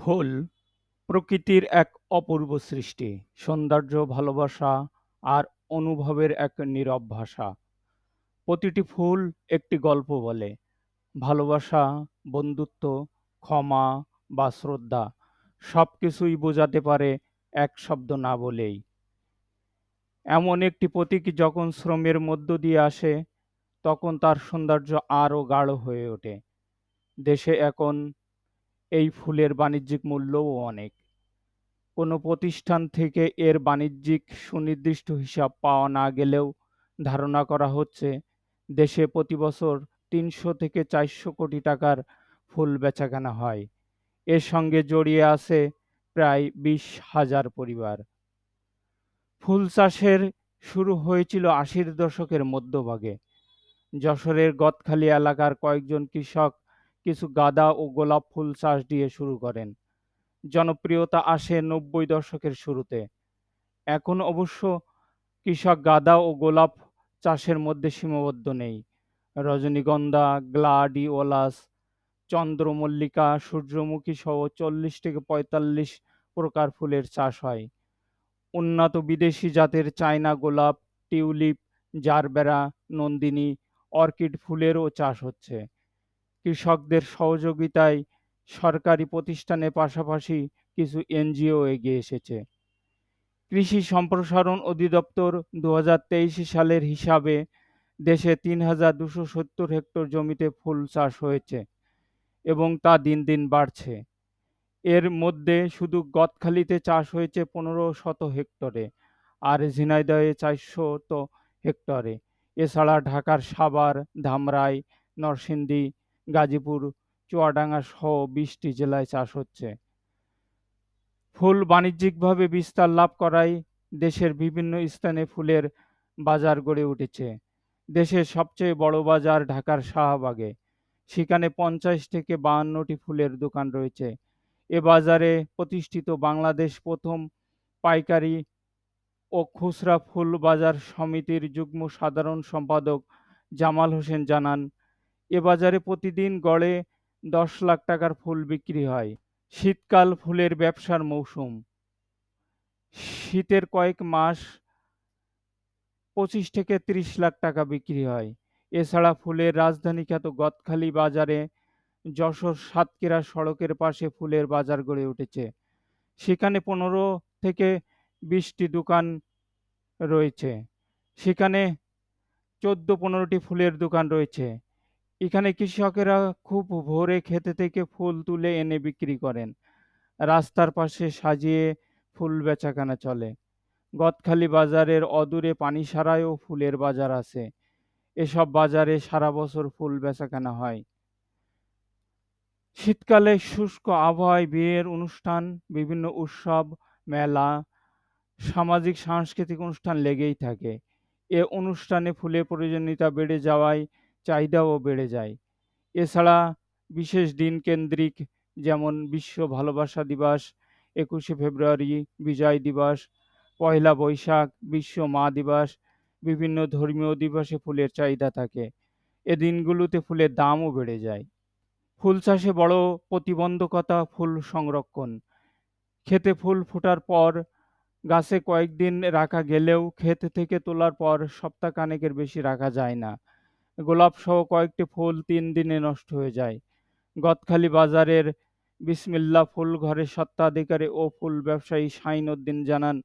ফুল প্রকৃতির এক অপূর্ব সৃষ্টি, সৌন্দর্য, ভালোবাসা আর অনুভবের এক নীরব ভাষা। প্রতিটি ফুল একটি গল্প বলে, ভালোবাসা, বন্ধুত্ব, ক্ষমা বা শ্রদ্ধা সব কিছুই বোঝাতে পারে এক শব্দ না বলেই। এমন একটি প্রতীক যখন শ্রমের মধ্য দিয়ে আসে, তখন তার সৌন্দর্য আরও গাঢ় হয়ে ওঠে। দেশে এখন এই ফুলের বাণিজ্যিক মূল্যও অনেক। কোনো প্রতিষ্ঠান থেকে এর বাণিজ্যিক সুনির্দিষ্ট হিসাব পাওয়া না গেলেও ধারণা করা হচ্ছে, দেশে প্রতিবছর তিনশো থেকে চারশো কোটি টাকার ফুল বেচাকেনা হয়। এর সঙ্গে জড়িয়ে আছে প্রায় বিশ হাজার পরিবার। ফুল চাষের শুরু হয়েছিল আশির দশকের মধ্যভাগে। যশোরের গদখালি এলাকার কয়েকজন কৃষক কিছু গাঁদা ও গোলাপ ফুল চাষ দিয়ে শুরু করেন। জনপ্রিয়তা আসে নব্বই দশকের শুরুতে। এখন অবশ্য কৃষক গাঁদা ও গোলাপ চাষের মধ্যে সীমাবদ্ধ নেই। রজনীগন্ধা, গ্লাডিওলাস, চন্দ্রমল্লিকা, সূর্যমুখী সহ চল্লিশ থেকে পঁয়তাল্লিশ প্রকার ফুলের চাষ হয়। উন্নত বিদেশি জাতের চায়না গোলাপ, টিউলিপ, জারবেরা, নন্দিনী, অর্কিড ফুলেরও চাষ হচ্ছে। কৃষকদের সহযোগিতায় সরকারি প্রতিষ্ঠানের পাশাপাশি কিছু এনজিও এগিয়ে এসেছে। কৃষি সম্প্রসারণ অধিদপ্তর দু হাজার তেইশ সালের হিসাবে দেশে তিন হাজার দুশো সত্তর হেক্টর জমিতে ফুল চাষ হয়েছে এবং তা দিন দিন বাড়ছে। এর মধ্যে শুধু গদখালিতে চাষ হয়েছে পনেরো শত হেক্টরে, আর ঝিনাইদহে চারশত হেক্টরে এছাড়া ঢাকার সাভার, ধামরাই, নরসিংদী গাজীপুর, চুয়াডাঙ্গা সহ বিশটি জেলায় চাষ হচ্ছে। ফুল বাণিজ্যিকভাবে বিস্তার লাভ করায় দেশের বিভিন্ন স্থানে ফুলের বাজার গড়ে উঠেছে। দেশের সবচেয়ে বড় বাজার ঢাকার শাহবাগে। সেখানে পঞ্চাশ থেকে বাহান্নটি ফুলের দোকান রয়েছে। এ বাজারে প্রতিষ্ঠিত বাংলাদেশ প্রথম পাইকারি ও খুচরা ফুল বাজার সমিতির যুগ্ম সাধারণ সম্পাদক জামাল হোসেন জানান এ বাজারে প্রতিদিন গড়ে দশ লাখ টাকার ফুল বিক্রি হয়। শীতকাল ফুলের ব্যবসার মৌসুম। শীতের কয়েক মাস পঁচিশ থেকে ত্রিশ লাখ টাকা বিক্রি হয়। এছাড়া ফুলের রাজধানী খ্যাত গদখালি বাজারে যশোর সাতক্ষীরা সড়কের পাশে ফুলের বাজার গড়ে উঠেছে। সেখানে পনেরো থেকে বিশটি দোকান রয়েছে। সেখানে চোদ্দ পনেরোটি ফুলের দোকান রয়েছে। এখানে কৃষকেরা খুব ভোরে খেতে থেকে ফুল তুলে এনে বিক্রি করেন। রাস্তার পাশে সাজিয়ে ফুল বেচাকেনা চলে। গদখালি বাজারের অদূরে পানিসারায়ও ফুলের বাজার আছে। এসব বাজারে সারা বছর ফুল বেচাকেনা হয়। শীতকালে শুষ্ক আবহাওয়ায় বিয়ের অনুষ্ঠান, বিভিন্ন উৎসব, মেলা, সামাজিক, সাংস্কৃতিক অনুষ্ঠান লেগেই থাকে। এ অনুষ্ঠানে ফুলের প্রয়োজনীয়তা বেড়ে যাওয়ায় চাহিদাও বেড়ে যায়। এছাড়া বিশেষ দিন কেন্দ্রিক যেমন বিশ্ব ভালোবাসা দিবস, একুশে ফেব্রুয়ারি বিজয় দিবস, পয়লা বৈশাখ বিশ্ব মা দিবস, বিভিন্ন ধর্মীয় দিবসে ফুলের চাহিদা থাকে। এ দিনগুলোতে ফুলের দামও বেড়ে যায়। ফুল চাষে বড় প্রতিবন্ধকতা ফুল সংরক্ষণ। খেতে ফুল ফোটার পর, গাছে কয়েকদিন রাখা গেলেও ক্ষেত থেকে তোলার পর সপ্তাহখানেকের বেশি রাখা যায় না। গোলাপ সহ কয়েকটি ফুল তিন দিনে নষ্ট হয়ে যায়। গতখালি বাজারের বিসমিল্লা ফুল ঘরের স্বত্বাধিকারী ও ফুল ব্যবসায়ী শাইন উদ্দিন জানান,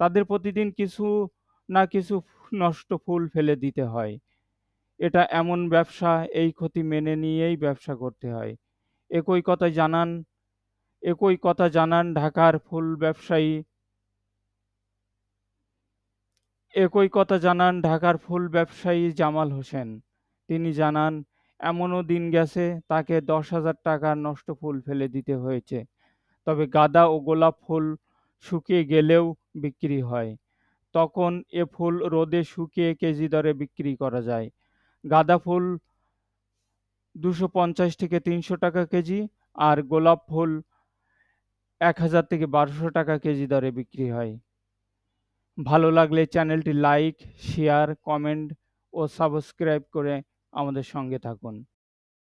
তাদের প্রতিদিন কিছু না কিছু নষ্ট ফুল ফেলে দিতে হয়। এটা এমন ব্যবসা, এই ক্ষতি মেনে নিয়েই ব্যবসা করতে হয়। একই কথা জানান, একই কথা জানান ঢাকার ফুল ব্যবসায়ী একই কথা জানান ঢাকার ফুল ব্যবসায়ী জামাল হোসেন। তিনি জানান, এমনও দিন গেছে, তাকে দশ হাজার টাকার নষ্ট ফুল ফেলে দিতে হয়েছে। তবে গাঁদা ও গোলাপ ফুল শুকিয়ে গেলেও বিক্রি হয়। তখন এ ফুল রোদে শুকিয়ে কেজি দরে বিক্রি করা যায়। গাঁদা ফুল দুশো পঞ্চাশ থেকে তিনশো টাকা কেজি আর গোলাপ ফুল এক হাজার থেকে বারোশো টাকা কেজি দরে বিক্রি হয়। ভালো লাগলে চ্যানেলটি লাইক শেয়ার কমেন্ট ও সাবস্ক্রাইব করে আমাদের সঙ্গে থাকুন।